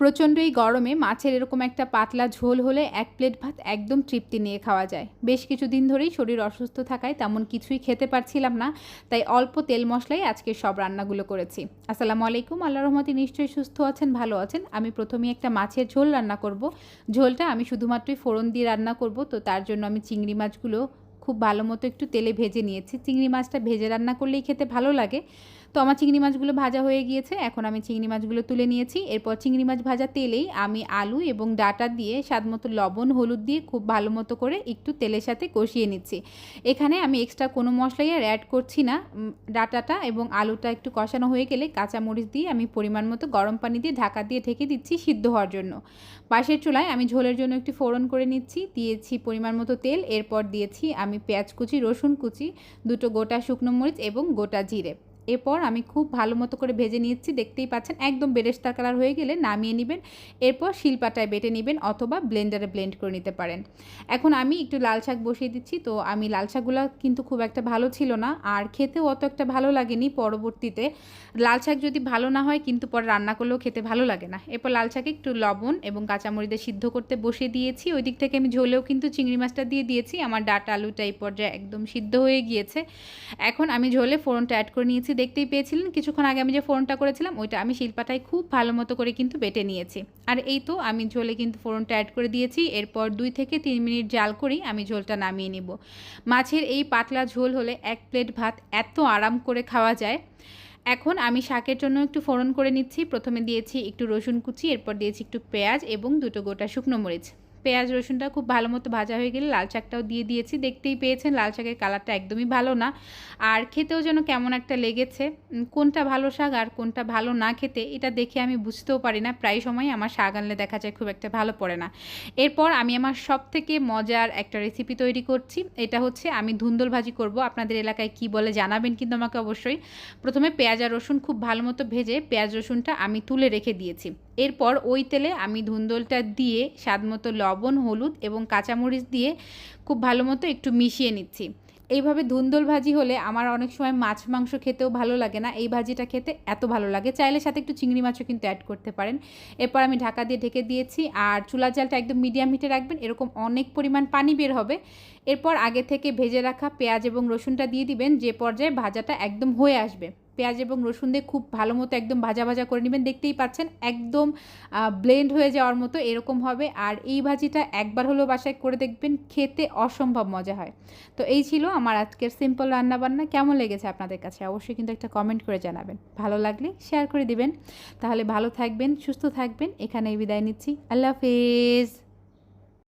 প্রচণ্ড এই গরমে মাছের এরকম একটা পাতলা ঝোল হলে এক প্লেট ভাত একদম তৃপ্তি নিয়ে খাওয়া যায়। বেশ কিছুদিন ধরেই শরীর অসুস্থ থাকায় তেমন কিছুই খেতে পারছিলাম না, তাই অল্প তেল মশলাই আজকে সব রান্নাগুলো করেছি। আসসালামু আলাইকুম আল্লাহ রহমতে নিশ্চয়ই সুস্থ আছেন, ভালো আছেন। আমি প্রথমে একটা মাছের ঝোল রান্না করব। ঝোলটা আমি শুধুমাত্রই ফোড়ন দিয়ে রান্না করব, তো তার জন্য আমি চিংড়ি মাছগুলো খুব ভালো মতো একটু তেলে ভেজে নিয়েছি। চিংড়ি মাছটা ভেজে রান্না করলেই খেতে ভালো লাগে। তো আমার চিংড়ি মাছগুলো ভাজা হয়ে গিয়েছে। এখন আমি চিংড়ি মাছগুলো তুলে নিয়েছি। এরপর চিংড়ি মাছ ভাজা তেলেই আমি আলু এবং ডাটা দিয়ে স্বাদ মতো লবণ, হলুদ দিয়ে খুব ভালো মতো করে একটু তেলের সাথে কষিয়ে নিচ্ছি। এখানে আমি এক্সট্রা কোনো মশলাই আর অ্যাড করছি না। ডাটাটা এবং আলুটা একটু কষানো হয়ে গেলে কাঁচামরিচ দিয়ে আমি পরিমাণ মতো গরম পানি দিয়ে ঢাকা দিয়ে ঢেকে দিচ্ছি সিদ্ধ হওয়ার জন্য। পাশের চুলায় আমি ঝোলের জন্য একটু ফোড়ন করে নিচ্ছি। দিয়েছি পরিমাণ মতো তেল। এরপর দিয়েছি আমি পেঁয়াজ কুচি, রসুন কুচি, দুটো গোটা শুকনো মরিচ এবং গোটা জিরে। এরপর আমি খুব ভালো মতো করে ভেজে নিয়েছি, দেখতেই পাচ্ছেন, একদম বেরেস্তার কালার হয়ে গেলে নামিয়ে নেবেন, এরপর শিলপাটায় বেটে নেবেন অথবা ব্লেন্ডারে ব্লেন্ড করে নিতে পারেন। এখন আমি একটু লাল শাক বসিয়ে দিচ্ছি, তো আমি লাল শাকগুলো কিন্তু খুব একটা ভালো ছিল না, আর খেতেও অত একটা ভালো লাগেনি পরবর্তীতে। লাল শাক যদি ভালো না হয়, কিন্তু পরে রান্না করলেও খেতে ভালো লাগে না। এরপর লাল শাকে একটু লবণ এবং কাঁচামরিচে সিদ্ধ করতে বসিয়ে দিয়েছি, ওই দিক থেকে আমি ঝোলেও কিন্তু চিংড়ি মাছটা দিয়ে দিয়েছি, আমার ডাটা আলুটা এই পর্যায়ে একদম সিদ্ধ হয়ে গিয়েছে। এখন আমি ঝোলে ফোড়নটা অ্যাড করে নিয়েছি দেখতেই পেয়েছিলেন। কিছুক্ষণ আগে আমি যে ফোড়নটা করেছিলাম, ওইটা আমি শিল্পাটায় খুব ভালো মতো করে কিন্তু বেটে নিয়েছি। আর এই তো আমি ঝোলে কিন্তু ফোড়নটা অ্যাড করে দিয়েছি। এরপর দুই থেকে তিন মিনিট জাল করেই আমি ঝোলটা নামিয়ে নিব। মাছের এই পাতলা ঝোল হলে এক প্লেট ভাত এত আরাম করে খাওয়া যায়। এখন আমি শাকের জন্য একটু ফোড়ন করে নিচ্ছি। প্রথমে দিয়েছি একটু রসুন কুচি, এরপর দিয়েছি একটু পেঁয়াজ এবং দুটো গোটা শুকনো মরিচ। পেঁয়াজ রসুনটা খুব ভালো মতো ভাজা হয়ে গেলে লাল শাকটাও দিয়ে দিয়েছি। দেখতেই পেয়েছেন, লাল শাকের কালারটা একদমই ভালো না। আর খেতেও যেন কেমন একটা লেগেছে কোনটা ভালো শাক আর কোনটা ভালো না খেতে, এটা দেখে আমি বুঝতেও পারি না। প্রায় সময় আমার শাক আনলে দেখা যায় খুব একটা ভালো পড়ে না। এরপর আমি আমার সব থেকে মজার একটা রেসিপি তৈরি করছি। এটা হচ্ছে আমি ধুন্দল ভাজি করব। আপনাদের এলাকায় কি বলে জানাবেন কিন্তু আমাকে অবশ্যই। প্রথমে পেঁয়াজ আর রসুন খুব ভালো মতো ভেজে পেঁয়াজ রসুনটা আমি তুলে রেখে দিয়েছি। এরপর ওই তেলে আমি ধুন্দলটা দিয়ে স্বাদ মতো লবণ, হলুদ এবং কাঁচামরিচ দিয়ে খুব ভালো মতো একটু মিশিয়ে নিচ্ছি। এইভাবে ধুন্দল ভাজি হলে আমার অনেক সময় মাছ মাংস খেতেও ভালো লাগে না। এই ভাজিটা খেতে এত ভালো লাগে। চাইলে সাথে একটু চিংড়ি মাছও কিন্তু অ্যাড করতে পারেন। এরপর আমি ঢাকা দিয়ে ঢেকে দিয়েছি আর চুলা জালটা একদম মিডিয়াম হিটে রাখবেন। এরকম অনেক পরিমাণ পানি বের হবে। এরপর আগে থেকে ভেজে রাখা পেঁয়াজ এবং রসুনটা দিয়ে দিবেন। যে পর্যায়ে ভাজাটা একদম হয়ে আসবে। পেঁয়াজ এবং রসুন দিয়ে খুব ভালো মতো একদম ভাজা ভাজা করে নেবেন। দেখতেই পাচ্ছেন, একদম ব্লেন্ড হয়ে যাওয়ার মতো এরকম হবে। আর এই ভাজিটা একবার হলেও বাসায় করে দেখবেন, খেতে অসম্ভব মজা হয়। তো এই ছিল আমার আজকের সিম্পল রান্নাবান্না। কেমন লেগেছে আপনাদের কাছে? অবশ্যই কিন্তু একটা কমেন্ট করে জানাবেন। ভালো লাগলে শেয়ার করে দিবেন। তাহলে ভালো থাকবেন, সুস্থ থাকবেন। এখানেই বিদায় নিচ্ছি। আল্লাহ হাফেজ।